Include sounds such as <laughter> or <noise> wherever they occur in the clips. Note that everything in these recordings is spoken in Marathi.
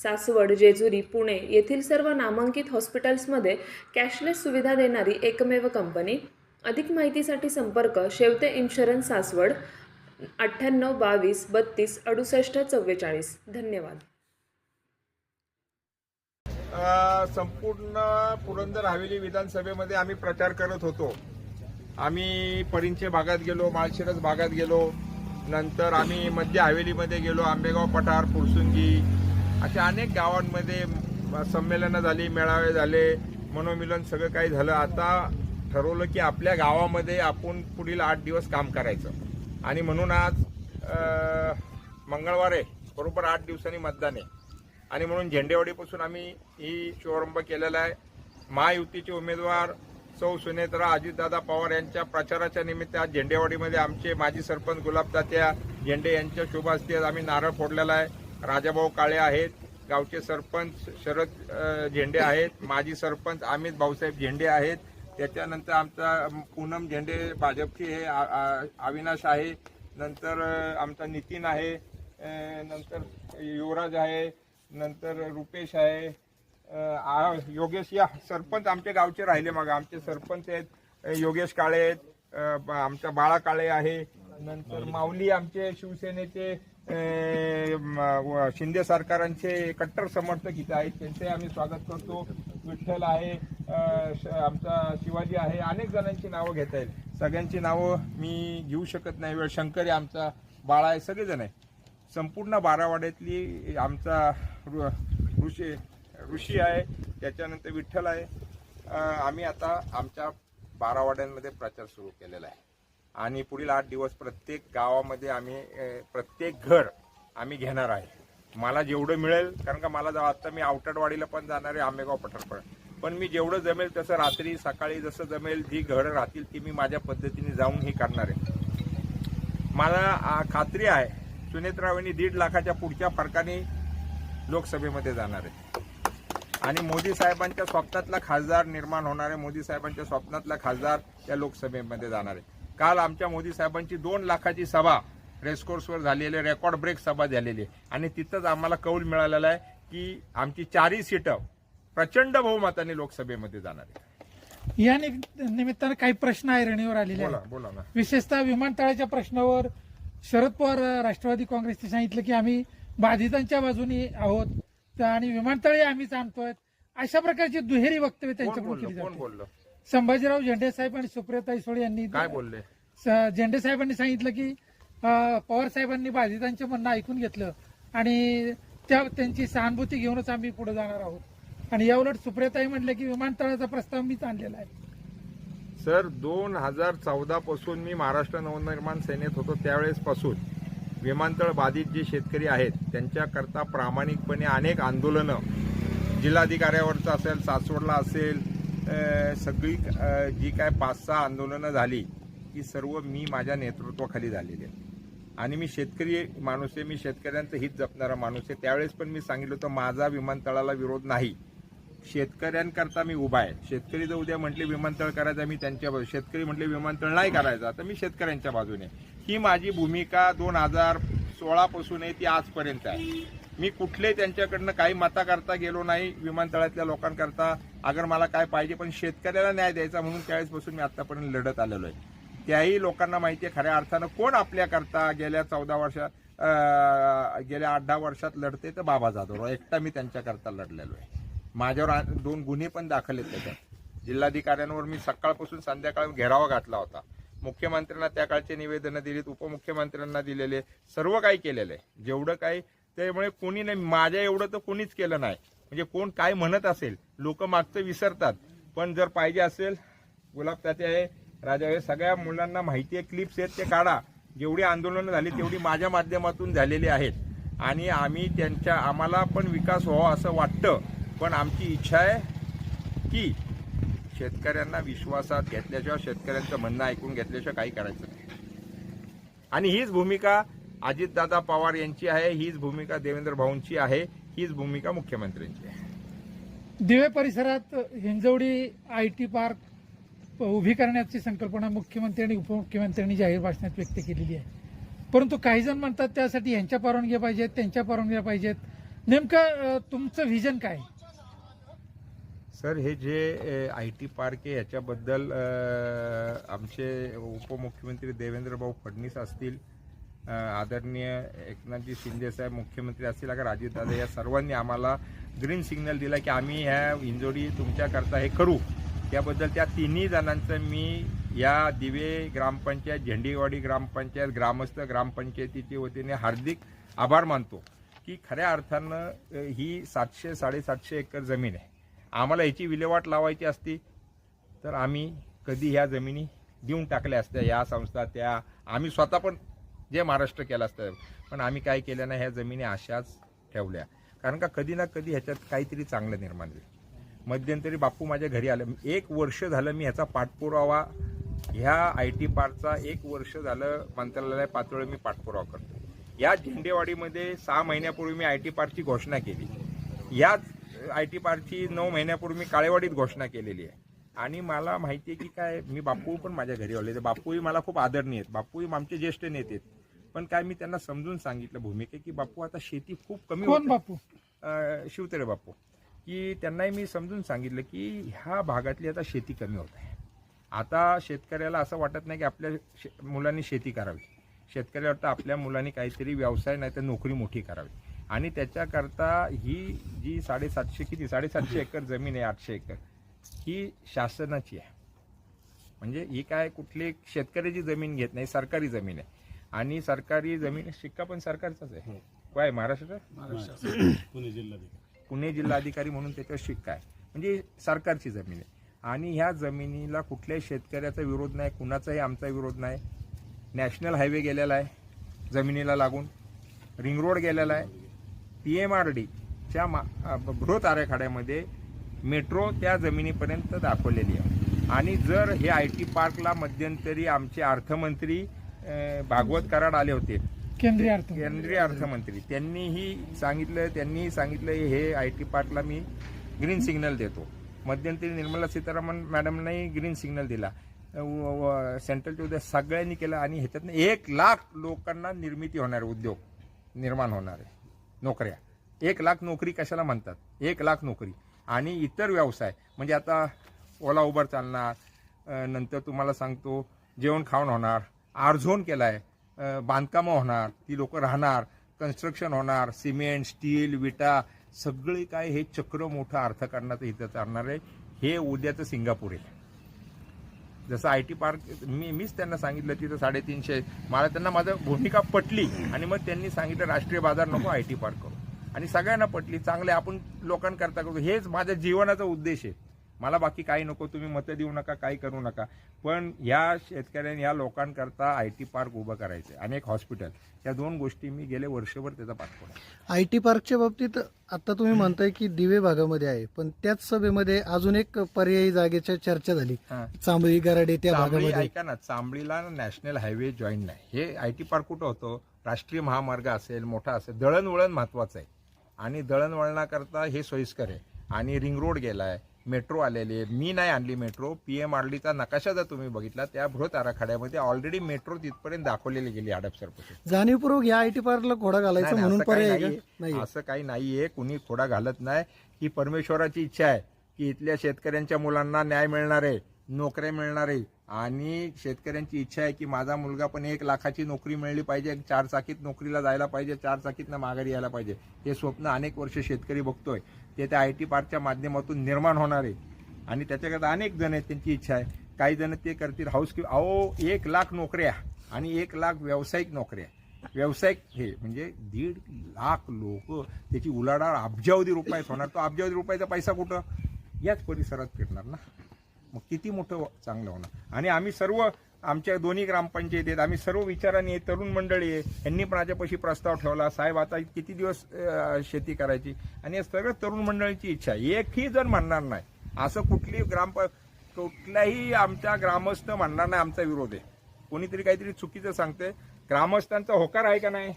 सासवड जेजुरी पुणे येथील सर्व नामांकित हॉस्पिटल्समध्ये कॅशलेस सुविधा देणारी एकमेव कंपनी. अधिक माहितीसाठी संपर्क शेवते इन्शुरन्स सासवड अठ्ठ्याण्णव बावीस बत्तीस अडुसष्ट चव्वेचाळीस. धन्यवाद. संपूर्ण पुरंदर हवेली विधानसभेमध्ये आम्ही प्रचार करत होतो. आम्ही परिंचे भागात गेलो माळशिरस भागात गेलो. नंतर आम्ही मध्य हवेलीमध्ये गेलो आंबेगाव पठार फुरसुंगी अशा अनेक गावांमध्ये संमेलनं झाली मेळावे झाले मनोमिलन सगळं काही झालं. आता ठरवलं की आपल्या गावामध्ये आपण पुढील आठ दिवस काम करायचं. आणि म्हणून आज मंगळवार आहे बरोबर आठ दिवसांनी मतदान आहे. आणि म्हणून झेंडेवाडीपासून आम्ही ही शुभारंभ केलेला आहे. महायुतीचे उमेदवार सौ सुनेत्रा अजितदादा पवार यांच्या प्रचाराच्या निमित्त आज झेंडेवाडीमध्ये आमचे माजी सरपंच गुलाबदात्या झेंडे यांच्या शुभ आज आम्ही नारळ फोडलेला आहे. राजाभाऊ काळे आहेत गावचे सरपंच शरद झेंडे आहेत माजी सरपंच अमित भाऊसाहेब झेंडे आहेत. त्याच्यानंतर आमचा पूनम झेंडे भाजपचे हे आ- अविनाश आहे. नंतर आमचा नितीन आहे. नंतर युवराज आहे. नंतर रुपेश आहे. योगेश या सरपंच आमचे गावचे राहिले मग. आमचे सरपंच आहेत. योगेश काळे आहेत. आमचा बाळा काळे आहे. नंतर माऊली आमचे शिवसेनेचे शिंदे सरकारांचे कट्टर समर्थक इथे आहेत. त्यांचे आम्ही स्वागत करतो. विठ्ठल आहे श- आमचा शिवाजी आहे. अनेक जणांची नावं घेता येईल. सगळ्यांची नावं मी घेऊ शकत नाही. वेळ शंकर आहे आमचा बाळा आहे सगळेजण आहे. संपूर्ण बारावाड्यातली आमचा ऋषी ऋषी आहे. त्याच्यानंतर विठ्ठल आहे. आम्ही आता आमच्या बारावाड्यांमध्ये प्रचार सुरू केलेला आहे. आणि पुढील आठ दिवस प्रत्येक गावामध्ये आम्ही प्रत्येक घर आम्ही घेणार आहे. मला जेवढं मिळेल कारण का मला आता मी आवटडवाडीला पण जाणार आहे आंबेगाव पठारपण पण मी जेवढं जमेल तसं रात्री सकाळी जसं जमेल जी घरं राहतील ती मी माझ्या पद्धतीने जाऊन ही करणार आहे. मला खात्री आहे सुनेत्रावांनी दीड लाखाच्या पुढच्या फरकाने लोकसभेमध्ये जाणार आहे. आणि मोदी साहेबांच्या स्वप्नातला खासदार निर्माण होणार आहे. मोदी साहेबांच्या स्वप्नातला खासदार या लोकसभेमध्ये जाणार आहे. काल आमच्या मोदी साहेबांची दोन लाखाची सभा रेसकोर्सवर झालेली आहे, रेकॉर्ड ब्रेक सभा झालेली. आहे आणि तिथंच आम्हाला कौल मिळालेला आहे की आमची चारही सीटं प्रचंड बहुमताने लोकसभेमध्ये जाणार आहे या निमित्तानं काही प्रश्न ऐरणीवर आलेले आहेत. विशेषतः विमानतळाच्या प्रश्नावर शरद पवार राष्ट्रवादी काँग्रेसने सांगितलं की आम्ही बाधितांच्या बाजूने आहोत. आणि विमानतळे आम्हीच आणतोय. अशा प्रकारची दुहेरी वक्तव्य त्यांच्याकडून केली जातात बोललं? संभाजीराव झेंडे साहेब आणि सुप्रियाताई सोळे यांनी काय बोलले? झेंडे साहेबांनी सांगितलं की पवार साहेबांनी बाधितांचे म्हणणं ऐकून घेतलं आणि त्या त्यांची सहानुभूती घेऊनच आम्ही पुढे जाणार आहोत. आणि याउलट सुप्रियाताई म्हटलं की विमानतळाचा प्रस्ताव मीच आणलेला आहे. सर दोन हजार चौदा पासून मी महाराष्ट्र नवनिर्माण सेनेत होतो. त्यावेळेस पासून विमानतळ बाधित जे शेतकरी आहेत त्यांच्याकरता प्रामाणिकपणे अनेक आंदोलनं जिल्हाधिकाऱ्यावरचं असेल सासवडला असेल सगळी जी काय पाच सहा आंदोलनं झाली ती सर्व मी माझ्या नेतृत्वाखाली झालेली आहे आणि मी शेतकरी माणूस आहे मी शेतकऱ्यांचं हित जपणारा माणूस आहे. त्यावेळेस पण मी सांगितलं होतं माझा विमानतळाला विरोध नाही. शेतकऱ्यांकरता मी उभा आहे. शेतकरी जर उद्या म्हटले विमानतळ करायचं मी त्यांच्या बाजू शेतकरी म्हटले विमानतळ नाही करायचा तर मी शेतकऱ्यांच्या बाजूने ही माझी भूमिका दोन हजार सोळापासून आहे ती आजपर्यंत आहे. मी कुठले त्यांच्याकडनं काही मता करता गेलो नाही विमानतळातल्या लोकांकरता अगर मला काय पाहिजे पण शेतकऱ्याला न्याय द्यायचा म्हणून त्यावेळेसपासून मी आतापर्यंत लढत आलेलो आहे. त्याही लोकांना माहिती आहे खऱ्या अर्थानं कोण आपल्याकरता गेल्या चौदा वर्षात गेल्या आठ दहा वर्षात लढते तर बाबा जाधव एकटा मी त्यांच्याकरता लढलेलो आहे. माझ्यावर दोन गुन्हे पण दाखल आहेत त्याच्यात. जिल्हाधिकाऱ्यांवर मी सकाळपासून संध्याकाळ घेरावा घातला होता. मुख्यमंत्र्यांना त्या काळचे निवेदनं दिलीत उपमुख्यमंत्र्यांना दिलेले सर्व काही केलेलं आहे. जेवढं काही त्यामुळे कोणी नाही माझ्या एवढं तर कोणीच केलं नाही. म्हणजे कोण काय म्हणत असेल लोक मागचं विसरतात. पण जर पाहिजे असेल गुलाब त्याचे आहे राजा हे सगळ्या मुलांना माहिती आहे क्लिप्स आहेत ते काढा. जेवढी आंदोलनं झाली तेवढी माझ्या माध्यमातून झालेली आहेत. आणि आम्ही त्यांच्या आम्हाला पण विकास व्हावा असं वाटतं. पण आमची इच्छा आहे की शेतकऱ्यांना विश्वासात घेतल्याशिवाय शेतकऱ्यांचं म्हणणं ऐकून घेतल्याशिवाय काही करायचं नाही. आणि हीच भूमिका अजितदादा पवार यांची आहे हीच भूमिका देवेंद्र भाऊंची आहे. हीच भूमिका मुख्यमंत्र्यांची आहे. दिवे परिसरात हिंजवडी आय टी पार्क उभी करण्याची संकल्पना मुख्यमंत्री आणि उपमुख्यमंत्र्यांनी जाहीर भाषणात व्यक्त केलेली आहे. परंतु काही जण म्हणतात त्यासाठी यांच्या परवानग्या पाहिजेत त्यांच्या परवानग्या पाहिजेत. नेमकं तुमचं व्हिजन काय? सर हे जे आय टी पार्क आहे याच्याबद्दल आमचे उपमुख्यमंत्री देवेंद्र भाऊ फडणवीस असतील आदरणीय एकनाथजी शिंदेसाहेब मुख्यमंत्री असतील अगर अजितदादा या सर्वांनी आम्हाला ग्रीन सिग्नल दिला की आम्ही ह्या इंजोडी तुमच्याकरता हे करू. त्याबद्दल त्या तिन्ही जणांचं मी या दिवे ग्रामपंचायत झेंडेवाडी ग्रामपंचायत ग्रामस्थ ग्रामपंचायतीच्या वतीने हार्दिक आभार मानतो की खऱ्या अर्थानं ही सातशे साडेसातशे एकर जमीन आहे. आम्हाला याची विल्हेवाट लावायची असती तर आम्ही कधी ह्या जमिनी देऊन टाकल्या असत्या या संस्था त्या आम्ही स्वतः पण जे महाराष्ट्र केलं असतं. पण आम्ही काय केलं नाही ह्या जमिनी अशाच ठेवल्या. कारण का कधी ना कधी ह्याच्यात काहीतरी चांगलं निर्माण होईल. मध्यंतरी बापू माझ्या घरी आलं. एक वर्ष झालं मी ह्याचा पाठपुरावा ह्या आय टी पार्कचा एक वर्ष झालं मंत्रालय पातळीवर मी पाठपुरावा करतो. या झेंडेवाडीमध्ये सहा महिन्यापूर्वी मी आय टी पार्कची घोषणा केली. याच आय टी पार्कची नऊ महिन्यापूर्वी मी काळेवाडीत घोषणा केलेली आहे. आणि मला माहिती आहे की काय मी बापू पण माझ्या घरी आले. तर बापूही मला खूप आदरणीय आहेत. बापूही आमचे ज्येष्ठ नेते आहेत. पण काय मी त्यांना समजून सांगितलं भूमिके की बापू आता शेती खूप कमी कोण होत. बापू? शिवतरे बापू. की त्यांनाही मी समजून सांगितलं की ह्या भागातली आता शेती कमी होत आहे. आता शेतकऱ्याला असं वाटत नाही की आपल्या शे मुलांनी शेती करावी. शेतकऱ्याला वाटतं आपल्या मुलांनी काहीतरी व्यवसाय नाही तर नोकरी मोठी करावी. आणि त्याच्याकरता ही जी साडेसातशे किती? साडेसातशे एकर जमीन आहे आठशे एकर. ही शासनाची आहे. म्हणजे ही काय कुठली शेतकऱ्याची जमीन घेत नाही सरकारी जमीन आहे. आणि सरकारी जमीन शिक्का पण सरकारचाच आहे. काय महाराष्ट्राचा? <clears throat> पुणे जिल्हाधिकारी. पुणे जिल्हाधिकारी म्हणून त्याच्यावर शिक्का आहे. म्हणजे सरकारची जमीन आहे. आणि ह्या जमिनीला कुठल्याही शेतकऱ्याचा विरोध नाही कुणाचाही आमचा विरोध नाही. नॅशनल हायवे गेलेला आहे जमिनीला लागून. रिंग रोड गेलेला आहे. पी एम आर डीच्या मा बृहत आराखड्यामध्ये मेट्रो त्या जमिनीपर्यंत दाखवलेली आहे. आणि जर हे आय टी पार्कला मध्यंतरी आमचे अर्थमंत्री भागवत कराड आले होते. केंद्रीय अर्थ केंद्रीय अर्थमंत्री त्यांनीही सांगितलं त्यांनीही सांगितलं हे आय टी पार्कला मी ग्रीन सिग्नल देतो. मध्यंतरी निर्मला सीतारामन मॅडमनाही ग्रीन सिग्नल दिला. सेंट्रलच्या उद्या सगळ्यांनी केलं आणि ह्याच्यातनं एक लाख लोकांना निर्मिती होणार उद्योग निर्माण होणार आहे. नोकऱ्या. एक लाख नोकरी कशाला म्हणतात? एक लाख नोकरी. आणि इतर व्यवसाय. म्हणजे आता ओला उबर चालणार. नंतर तुम्हाला सांगतो जेवण खावण होणार. आरझोन केला आहे बांधकामं होणार ती लोक राहणार कन्स्ट्रक्शन होणार सिमेंट स्टील विटा सगळे काय हे चक्र मोठं अर्थकारणाचं इथं चालणार आहे. हे उद्याचं सिंगापूर आहे. जसं आय टी पार्क मी मीच त्यांना सांगितलं तिथं साडेतीनशे मला त्यांना माझं भूमिका पटली आणि मग त्यांनी सांगितलं राष्ट्रीय बाजार नको आय टी पार्क करू. आणि सगळ्यांना पटली चांगले आपण लोकांकरता करतो हेच माझ्या जीवनाचा उद्देश आहे. मला बाकी काही नको तुम्ही मतं देऊ नका काही करू नका. पण या शेतकऱ्यांनी या लोकांकरता आय टी पार्क उभं करायचं आहे आणि एक हॉस्पिटल. या दोन गोष्टी मी गेले वर्षभर त्याचा पाठपुरा आय टी पार्कच्या बाबतीत आता तुम्ही म्हणताय की दिवे भागामध्ये आहे पण त्याच सभेमध्ये अजून एक पर्यायी जागेच्या चर्चा झाली. हां. चांबळी गराडे त्या भागामध्ये. ऐका ना चांबळीला नॅशनल हायवे जॉईन नाही. हे आय टी पार्क कुठं होतं? राष्ट्रीय महामार्ग असेल मोठा असेल दळणवळण महत्वाचं आहे. आणि दळणवळणाकरता हे सोयीस्कर आहे. आणि रिंग रोड गेलाय मेट्रो आलेली आहे. मी नाही आणली मेट्रो. पी एम आर डीचा नकाशा जर तुम्ही बघितला त्या बृहत आराखड्यामध्ये ऑलरेडी मेट्रो तिथपर्यंत दाखवलेली गेली हडपसरपासून जाणीवपूर्वक या आय टी पार्कला घोडा घालायचा म्हणून असं काही नाहीये. का? नाही असं काही नाहीये. कुणी खोडा घालत नाही. ही परमेश्वराची इच्छा आहे की इथल्या शेतकऱ्यांच्या मुलांना न्याय मिळणार आहे नोकऱ्या मिळणार आहे आणि शेतकऱ्यांची इच्छा आहे की माझा मुलगा पण एक लाखाची नोकरी मिळली पाहिजे चार चाकीत नोकरीला जायला पाहिजे चार चाकीतनं माघारी यायला पाहिजे. हे स्वप्न अनेक वर्ष शेतकरी बघतोय. ते त्या आय टी पार्कच्या माध्यमातून निर्माण होणार आहे. आणि त्याच्याकरता अनेक जण आहेत त्यांची इच्छा आहे. काही जण ते करतील. हाऊस की अहो एक लाख नोकऱ्या आणि एक लाख व्यावसायिक नोकऱ्या. व्यावसायिक हे म्हणजे दीड लाख लोक त्याची उलाढाल अब्जावधी रुपयात होणार. तो अब्जावधी रुपयाचा पैसा कुठं? याच परिसरात फिरणार ना. मग किती मोठं चांगलं होणार. आणि आम्ही सर्व आमच्या दोन्ही ग्रामपंचायती आहेत आम्ही सर्व विचारांनी आहे, तरुण मंडळी आहे यांनी पण माझ्यापाशी प्रस्ताव ठेवला. साहेब आता किती दिवस शेती करायची? आणि सगळं तरुण मंडळीची इच्छा आहे. एकही जण म्हणणार नाही. असं कुठली ग्राम कुठल्याही आमच्या ग्रामस्थ म्हणणार नाही आमचा विरोध आहे. कोणीतरी काहीतरी चुकीचं सांगते ग्रामस्थांचा होकार आहे का नाही?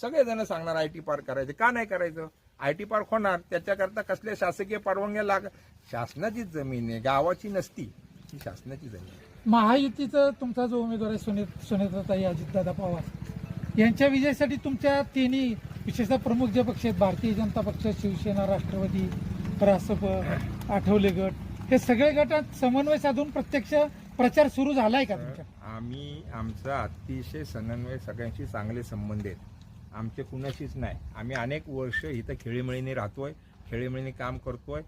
सगळेजण सांगणार आय टी पार्क करायचं. का नाही करायचं? आय टी पार्क होणार. त्याच्याकरता कसल्या शासकीय परवानग्या लाग शासनाचीच जमीन आहे गावाची नसती. ही शासनाची जमीन आहे. महायुतीचं तुमचा जो उमेदवार आहे सुने सुनेत्राताई अजितदादा पवार यांच्या विजयासाठी तुमच्या तिन्ही विशेषतः प्रमुख जे पक्ष आहेत भारतीय जनता पक्ष शिवसेना राष्ट्रवादी रासप आठवले गट हे सगळे गटात समन्वय साधून प्रत्यक्ष प्रचार सुरू झालाय का तुमच्या? आम्ही आमचा अतिशय समन्वय सगळ्यांशी चांगले संबंध आहेत. आमचे कुणाशीच नाही. आम्ही अनेक वर्ष इथं खेळीमेळीने राहतोय खेळीमेळीने काम करतोय.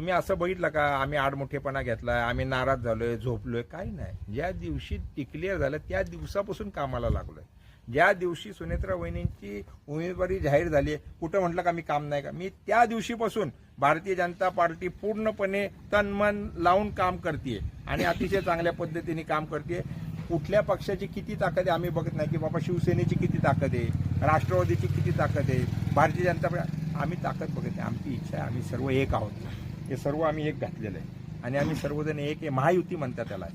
तुम्ही असं बघितलं का? आम्ही आडमुठेपणा घेतलाय आम्ही नाराज झालोय झोपलोय काही नाही. ज्या दिवशी डिक्लेअर झालं त्या दिवसापासून कामाला लागलोय. ज्या दिवशी सुनेत्रा वहिनींची उमेदवारी जाहीर झाली कुठं म्हटलं का मी काम नाही का? मी त्या दिवशीपासून भारतीय जनता पार्टी पूर्णपणे तन मन लावून काम करते आणि अतिशय चांगल्या पद्धतीने काम करते कुठल्या पक्षाची किती ताकद आहे आम्ही बघत नाही की बाबा शिवसेनेची किती ताकद आहे राष्ट्रवादीची किती ताकद आहे भारतीय जनता पार्टी आम्ही ताकद बघत नाही आमची इच्छा आहे आम्ही सर्व एक आहोत. हे सर्व आम्ही एक घातलेलं आहे. आणि आम्ही सर्वजण एक महायुती म्हणतात त्याला.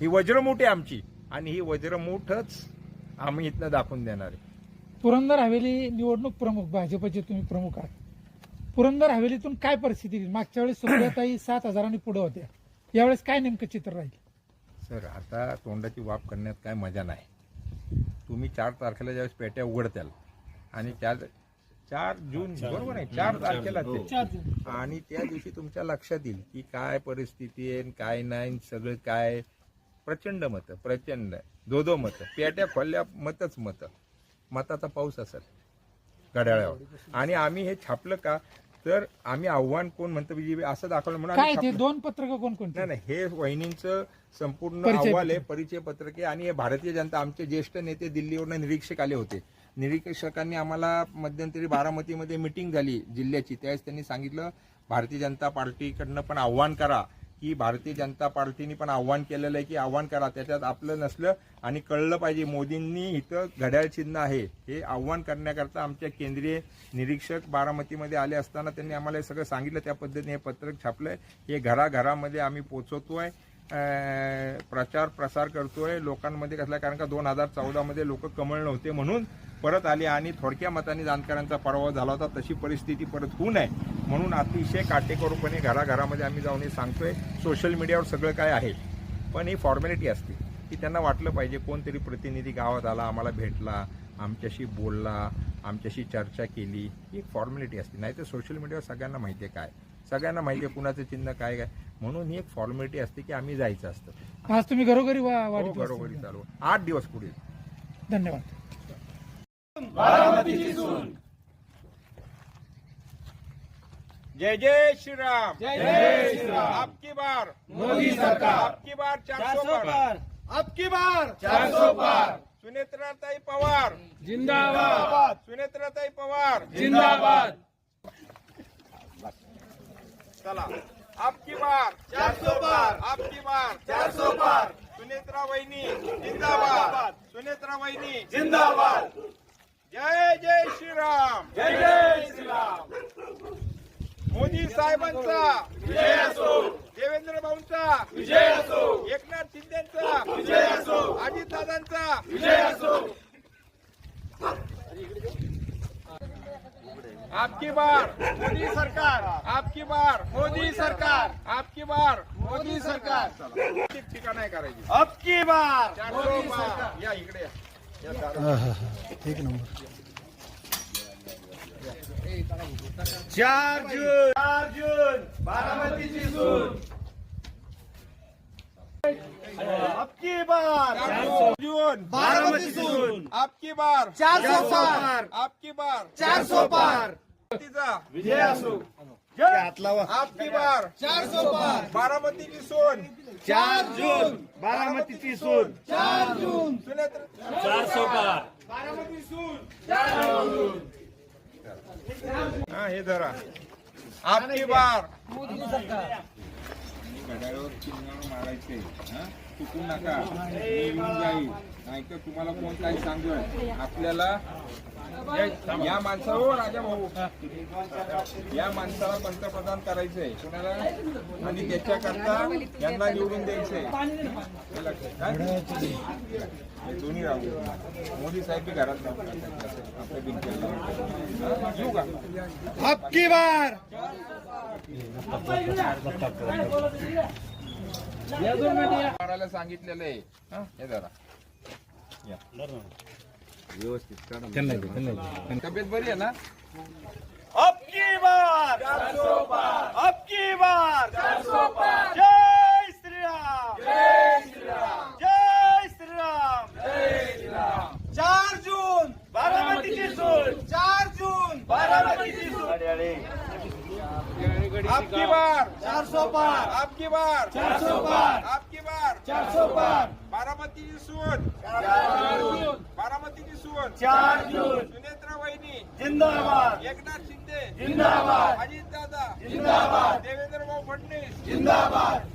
ही वज्रमूठ आहे आमची. आणि ही वज्रमूठच आम्ही इथनं दाखवून देणार आहे. पुरंदर हवेली निवडणूक प्रमुख भाजपचे तुम्ही प्रमुख आहात. पुरंदर हवेलीतून काय परिस्थिती? मागच्या वेळेस सुप्रियाताई <coughs> सात हजारांनी पुढे होत्या. यावेळेस काय नेमकं चित्र राहील? सर आता तोंडाची वाप करण्यात काय मजा नाही. तुम्ही चार तारखेला ज्यावेळेस पेट्या उघडत्याल आणि चार चार जून बरोबर आहे चार तारखेला ते. आणि त्या दिवशी तुमच्या लक्षात येईल की काय परिस्थिती आहे काय नाही सगळं काय. प्रचंड मतं प्रचंड. दो दो मतं. पेट्या खोलल्या मतच मतं. मताचा पाऊस असेल घड्याळावर. आणि आम्ही हे छापलं का? तर आम्ही आव्हान कोण म्हणतो बीजेपी असं दाखवलं म्हणून आम्ही काय ते छापलं. दोन पत्रक कोणकोणते नाही नाही हे वहिनींचं संपूर्ण परिचय अहवाल आहे परिचय पत्रके आणि हे भारतीय जनता आमचे ज्येष्ठ नेते दिल्लीवरून निरीक्षक आले होते. निरीक्षकांनी आम्हाला मध्यंतरी बारामतीमध्ये मिटिंग झाली जिल्ह्याची. त्यावेळेस त्यांनी सांगितलं भारतीय जनता पार्टीकडनं पण आव्हान करा की भारतीय जनता पार्टीने पण आव्हान केलेलं आहे की आव्हान करा. त्याच्यात आपलं नसलं आणि कळलं पाहिजे मोदींनी इथं घड्याळ चिन्ह आहे. हे आव्हान करण्याकरता आमच्या केंद्रीय निरीक्षक बारामतीमध्ये आले असताना त्यांनी आम्हाला हे सगळं सांगितलं. त्या पद्धतीने हे पत्रक छापलं आहे हे घराघरामध्ये आम्ही पोचवतो आहे प्रचार प्रसार करतोय. लोकांमध्ये कसला कारण का दोन हजार चौदामध्ये लोक कमळ नव्हते म्हणून परत आले आणि थोडक्या मताने जाणकारांचा पराभव झाला होता. तशी परिस्थिती परत होऊ नये म्हणून अतिशय काटेकोरपणे घराघरामध्ये आम्ही जाऊन हे सांगतोय. सोशल मीडियावर सगळं काय आहे पण ही फॉर्मॅलिटी असते की त्यांना वाटलं पाहिजे कोणतरी प्रतिनिधी गावात आला आम्हाला भेटला आमच्याशी बोलला आमच्याशी चर्चा केली. ही एक फॉर्मॅलिटी असते. नाही तर सोशल मीडियावर सगळ्यांना माहिती आहे काय. सगळ्यांना माहिती आहे कुणाचं चिन्ह काय काय म्हणून ही एक फॉर्मॅलिटी असते की आम्ही जायचं असतं. आज तुम्ही घरोघरी वा- हो, वाढीत घरोघरी. चालू. आठ दिवस पुढे. धन्यवाद. जय जय श्रीराम. जय जय श्रीराम. आपकी बार. मोदी सरकार. आपकी बार चार सौ पार. आपकी बार. चार सौ पार. सुनेत्राताई पवार. जिंदाबाद. सुनेत्राताई पवार. जिंदाबाद. चला. आपकी बार। चार सौ पार आपकी बार। चार सौ पार सुनेत्रा वहिनी जिंदाबाद। सुनेत्रा वहिनी जिंदाबाद। जय जय श्रीराम। जय जय श्रीराम। मोदी साहेबांचा। विजय असो। देवेंद्र भाऊंचा। विजय असो। एकनाथ शिंदेचा। विजय असो। अजितदादांचा विजय असो। आपकी बार मोदी सरकार। आपकी बार मोदी सरकार। आपकी बार मोदी सरकार। ठीक ठिकाण करायची अबकी बार. या इकडे दादा. हा हा हा। एक नंबर। चार जून चार जून बारामतीची सून अबकी बार। जून बारामती सून। आपकी बार। चार सौ पार। आपकी बार। चार सौ पार। तिचा। विजय असो। आपकी बार। चार सौ पार। बारामतीची सोन। चार जून। बारामतीची सून। चार जून। चार सौ पार। हा हे धरा. आपकी बार। বেটারও তিনজন মারাইছে হ্যাঁ चुकू नका. मी येऊन जाईल. नाहीतर तुम्हाला कोण काही सांगेल आपल्याला या- माणसाला हो राजा भाऊ. या माणसाला पंतप्रधान करायचंय. कुणाला? आणि त्याच्याकरता यांना निवडून द्यायचंय. काय? दोन्ही राहू मोदी साहेब बी घरात. आपल्या बिनकेला का मारायला सांगितलेलं आहे. जरा. या. व्यवस्थित काढा. तब्येत बरी आहे ना? अबकी बार! अबकी बार! जय श्रीराम. जय श्रीराम. जय श्रीराम. चार जून. बारामतीची सून चार जून. बारामतीची आपकी सौ पार. आपकी बार. चार सौ पार. आपकी बार. चार सौ पार बारामतीची सून बारामतीची सून चार जून. सुनेत्रा वहिनी. जिंदाबाद. एकनाथ शिंदे. जिंदाबाद. अजित दादा. जिंदाबाद. देवेंद्र भाऊ फडणवीस. जिंदाबाद.